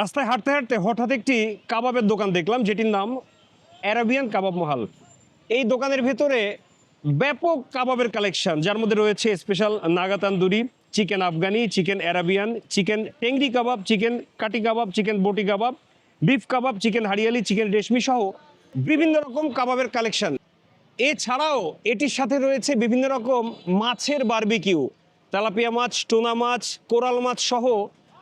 রাস্তায় হাঁটতে হাঁটতে হঠাৎ একটি কাবাবের দোকান দেখলাম, যেটির নাম অ্যারাবিয়ান কাবাব মহাল। এই দোকানের ভেতরে ব্যাপক কাবাবের কালেকশন, যার মধ্যে রয়েছে special Naga tandoori chicken Afghani, chicken Arabian, chicken tangri kebab, chicken kathi kebab, chicken boti kebab, beef kebab, chicken hariyali, chicken reshmi সহ বিভিন্ন রকম কাবাবের কালেকশন। এছাড়াও এটির সাথে রয়েছে বিভিন্ন রকম মাছের বারবিকিউ, তেলাপিয়া মাছ, টোনা মাছ, কোরাল মাছ সহ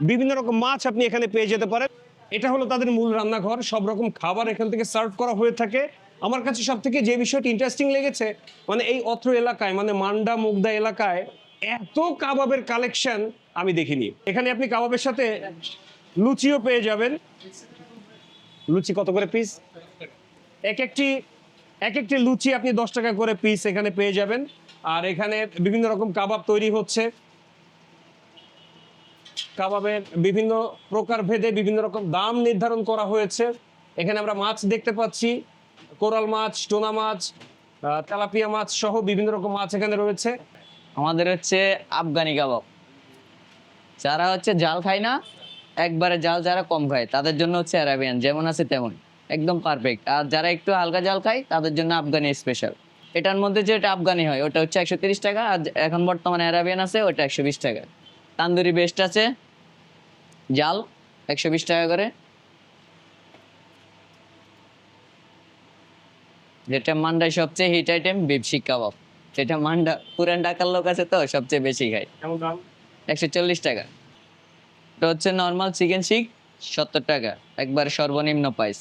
বিভিন্ন রকম মাছ আপনি এখানে পেয়ে যেতে পারেন। এটা হলো তাদের মূল রান্নাঘর। সব রকম খাবার এখান থেকে সার্ভ করা হয়ে থাকে। আমার কাছে সব থেকে যে বিষয়টি ইন্টারেস্টিং লেগেছে মানে এই অত্র এলাকায় মানে মান্ডা মুগদা এলাকায় এত কাবাবের কালেকশন আমি দেখিনি। এখানে আপনি কাবাবের সাথে লুচিও পেয়ে যাবেন। লুচি কত করে পিস এক একটি এক একটি লুচি আপনি দশ টাকা করে পিস এখানে পেয়ে যাবেন। আর এখানে বিভিন্ন রকম কাবাব তৈরি হচ্ছে। কাবাবের বিভিন্ন প্রকার ভেদে বিভিন্ন রকম দাম নির্ধারণ করা হয়েছে। এখানে আমরা মাছ দেখতে পাচ্ছি। কোরাল মাছ, টোনা মাছ তেলাপিয়া মাছ সহ বিভিন্ন রকম মাছ এখানে রয়েছে। আমাদের হচ্ছে আফগানি কাবাব। যারা হচ্ছে জাল খায় না, একবারে জাল যারা কম খায়, তাদের জন্য হচ্ছে অ্যারাবিয়ান, যেমন আছে তেমন। একদম পারফেক্ট আর যারা একটু হালকা জাল খায়, তাদের জন্য আফগানি স্পেশাল এটার মধ্যে যেটা আফগানি হয়, ওটা হচ্ছে একশো টাকা, আর এখন বর্তমানে অ্যারাবিয়ান আছে, ওটা একশো বিশ টাকা। তান্দুরি বেস্ট আছে। জাল একশো বিশ টাকা করে। যেটা মান্ডায় সবচেয়ে হিট আইটেম শিক কাবাব। যেটা মান্ডা পুরান ঢাকার লোক আছে তো সবচেয়ে বেশি খায়। একশো চল্লিশ টাকা। এটা হচ্ছে নর্মাল চিকেন শিক সত্তর টাকা। একবার সর্বনিম্ন পাইস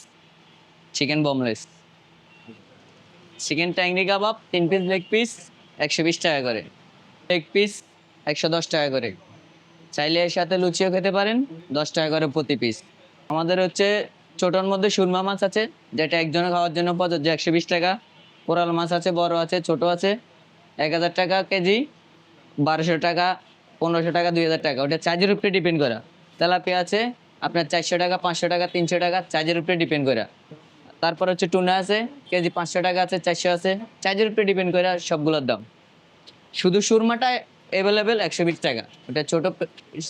চিকেন বোমলেস চিকেন ট্যাংরি কাবাব তিন পিস লেগ পিস একশো বিশ টাকা করে। লেগ পিস একশো দশ টাকা করে। চাইলে এর সাথে লুচিও খেতে পারেন, দশ টাকা করে প্রতি পিস আমাদের হচ্ছে ছোটোর মধ্যে সুরমা মাছ আছে, যেটা একজনে খাওয়ার জন্য প্রযোজ্য একশো বিশ টাকা। কোরাল মাছ আছে, বড় আছে, ছোট আছে, এক হাজার টাকা কেজি, বারোশো টাকা, পনেরোশো টাকা, দুই হাজার টাকা। ওটা চার্জের উপরে ডিপেন্ড করা। তেলাপিয়া আছে, আপনার চারশো টাকা, পাঁচশো টাকা, তিনশো টাকা চার্জের উপরে ডিপেন্ড করা। তারপর হচ্ছে টুনা আছে, কেজি পাঁচশো টাকা আছে, চারশো আছে চার্জের উপরে ডিপেন্ড করে সবগুলোর দাম। শুধু সুরমাটা অ্যাভেলেবেল একশো বিশ টাকা। ওটা ছোটো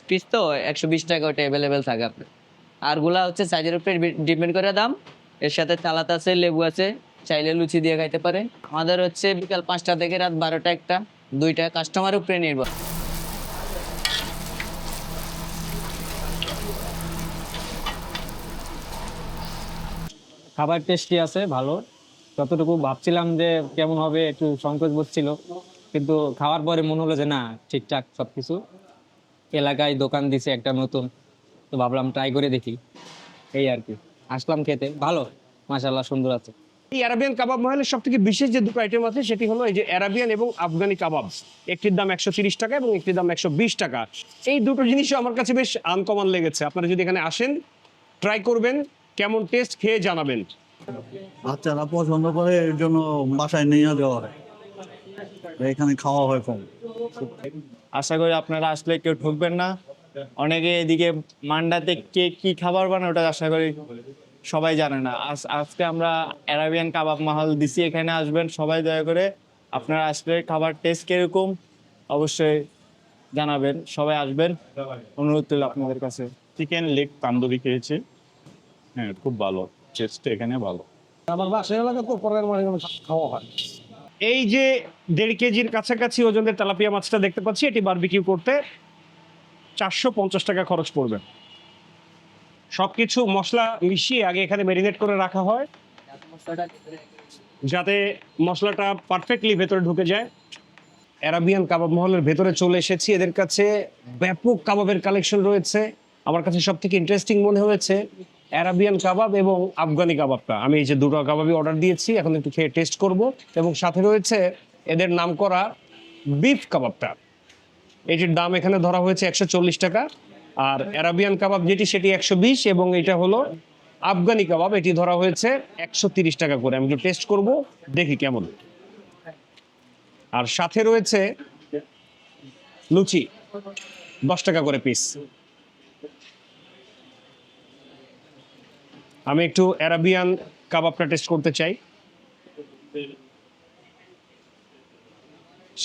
পিস তো, একশো বিশ টাকা ওটা অ্যাভেলেবেল থাকে আপনার। আরগুলা হচ্ছে সাইজের উপরে ডিপেন্ড করে দাম। এর সাথে চালাত আছে, লেবু আছে, চাইলে লুচি দিয়ে খাইতে পারে। আমাদের হচ্ছে বিকাল পাঁচটা থেকে রাত বারোটা একটা, দুইটা কাস্টমার উপরে নির্ভর। খাবার টেস্টি আছে, ভালো। যতটুকু ভাবছিলাম যে কেমন হবে, একটু সংকোচ বোধ ছিল। কিন্তু খাওয়ার পরে মনে হলো যে না ঠিকঠাক সবকিছু। এলাকায় দোকান দিছে একটা নতুন তো ভাবলাম ট্রাই করে দেখি। এই আর কি। আসলাম খেতে। ভালো মাশাল্লাহ সুন্দর আছে। এই অ্যারাবিয়ান কাবাব মহলের সব থেকে বিশেষ যে দুটো আইটেম আছে সেটি হলো এই যে অ্যারাবিয়ান এবং আফগানি কাবাব একটির দাম একশো তিরিশ টাকা এবং একটির দাম একশো বিশ টাকা। এই দুটো জিনিসও আমার কাছে বেশ আনকমন লেগেছে। আপনারা যদি এখানে আসেন ট্রাই করবেন কেমন টেস্ট খেয়ে জানাবেন। বাচ্চারা পছন্দ করে এর জন্য বাসায় নিয়ে দেওয়া হয়। এখানে খাওয়া হয় কম। আশা করি আপনারা আসলে কেউ ঠকবেন না। অনেকে এদিকে মান্ডাতে কে কি খাবার বানায় ওটা আশা করি সবাই জানে না। আজ আজকে আমরা অ্যারাবিয়ান কাবাব মাহাল দিছি এখানে আসবেন সবাই দয়া করে আপনারা আসলে খাবার টেস্ট কীরকম অবশ্যই জানাবেন সবাই আসবেন। অনুরোধ রইল আপনাদের কাছে। চিকেন লেগ তান্দুরি খেয়েছি। হ্যাঁ খুব ভালো টেস্ট এখানে ভালো। এই যে দেড় কেজির কাছাকাছি ওজনের তেলাপিয়া মাছটা দেখতে পাচ্ছি, এটি বারবিকিউ করতে চারশো পঞ্চাশ টাকা খরচ পড়বে। সব কিছু মশলা মিশিয়ে আগে এখানে ম্যারিনেট করে রাখা হয়। যাতে মশলাটা পারফেক্টলি ভেতরে ঢুকে যায়। অ্যারাবিয়ান কাবাব মহলের ভেতরে চলে এসেছি। এদের কাছে ব্যাপক কাবাবের কালেকশন রয়েছে। আমার কাছে সব থেকে ইন্টারেস্টিং মনে হয়েছে। অ্যারাবিয়ান কাবাব এবং আফগানি কাবাবটা। আমি এই যে দুটো কাবাবই অর্ডার দিয়েছি, এখন একটু খেয়ে টেস্ট করব। এবং সাথে রয়েছে এদের নাম করা বিফ কাবাবটা। এটির দাম এখানে ধরা হয়েছে একশো চল্লিশ টাকা। আর অ্যারাবিয়ান কাবাব যেটি, সেটি একশো বিশ এবং এটা হলো আফগানি কাবাব। এটি ধরা হয়েছে একশো টাকা করে। আমি একটু টেস্ট করব, দেখি কেমন। আর সাথে রয়েছে লুচি, দশ টাকা করে পিস আমি একটু অ্যারাবিয়ান কাবাবটা টেস্ট করতে চাই।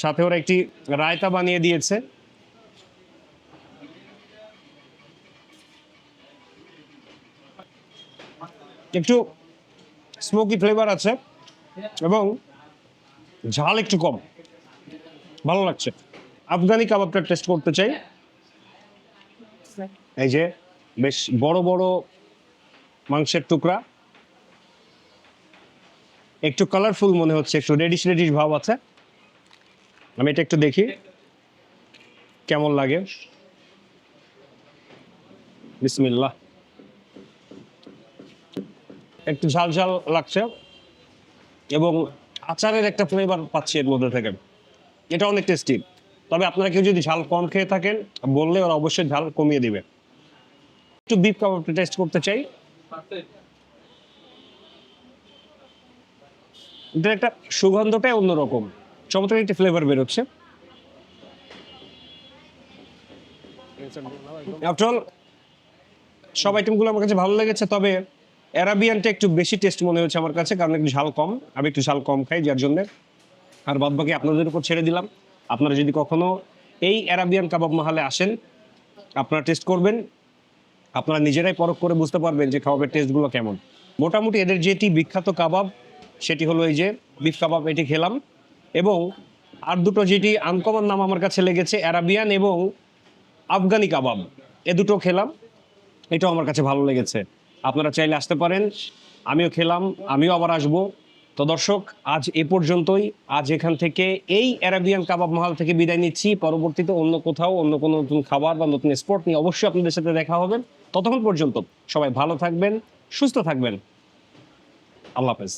সাথে ওরা একটি রায়তা বানিয়ে দিয়েছে। একটু স্মোকি ফ্লেভার আছে এবং ঝাল একটু কম। ভালো লাগছে। আফগানি কাবাবটা টেস্ট করতে চাই। এই যে বেশ বড় বড় মাংসের টুকরা। একটু কালারফুল মনে হচ্ছে, একটু রেডিশ রেডিশ ভাব আছে। আমি এটা একটু দেখি, কেমন লাগে। বিসমিল্লাহ। একটু ঝাল ঝাল লাগছে, এবং আচারের একটা ফ্লেভার পাচ্ছি এর মধ্যে থেকে। এটা অনেক টেস্টি তবে আপনারা কেউ যদি ঝাল কম খেয়ে থাকেন, বললে ওরা অবশ্যই ঝাল কমিয়ে দিবে। একটু বিফ কাবাবটা টেস্ট করতে চাই। এটার একটা সুগন্ধটাই অন্যরকম। চমৎকার একটি ফ্লেভার বেরোচ্ছে। আফটার অল সব আইটেমগুলো আমার কাছে ভালো লেগেছে, তবে অ্যারাবিয়ানটা একটু বেশি টেস্ট মনে হচ্ছে আমার কাছে, কারণ একটু ঝাল কম। আমি একটু ঝাল কম খাই, যার জন্য আর বাদ বাকি আপনাদের উপর ছেড়ে দিলাম। আপনারা যদি কখনো এই অ্যারাবিয়ান কাবাব মহালে আসেন, আপনারা টেস্ট করবেন। আপনারা নিজেরাই পরখ করে বুঝতে পারবেন যে কাবাবের টেস্টগুলো কেমন। মোটামুটি এদের যেটি বিখ্যাত কাবাব, সেটি হলো এই যে বিফ কাবাব এটি খেলাম। এবং আর দুটো যেটি আনকমন নাম আমার কাছে লেগেছে অ্যারাবিয়ান এবং আফগানি কাবাব। এ দুটো খেলাম, এটাও আমার কাছে ভালো লেগেছে। আপনারা চাইলে আসতে পারেন, আমিও খেলাম, আমিও আবার আসব। তো দর্শক, আজ এ পর্যন্তই। আজ এখান থেকে এই অ্যারাবিয়ান কাবাব মহাল থেকে বিদায় নিচ্ছি। পরবর্তীতে অন্য কোথাও অন্য কোনো নতুন খাবার বা নতুন স্পট নিয়ে অবশ্যই আপনাদের সাথে দেখা হবে। ততক্ষণ পর্যন্ত সবাই ভালো থাকবেন, সুস্থ থাকবেন। আল্লাহ হাফেজ।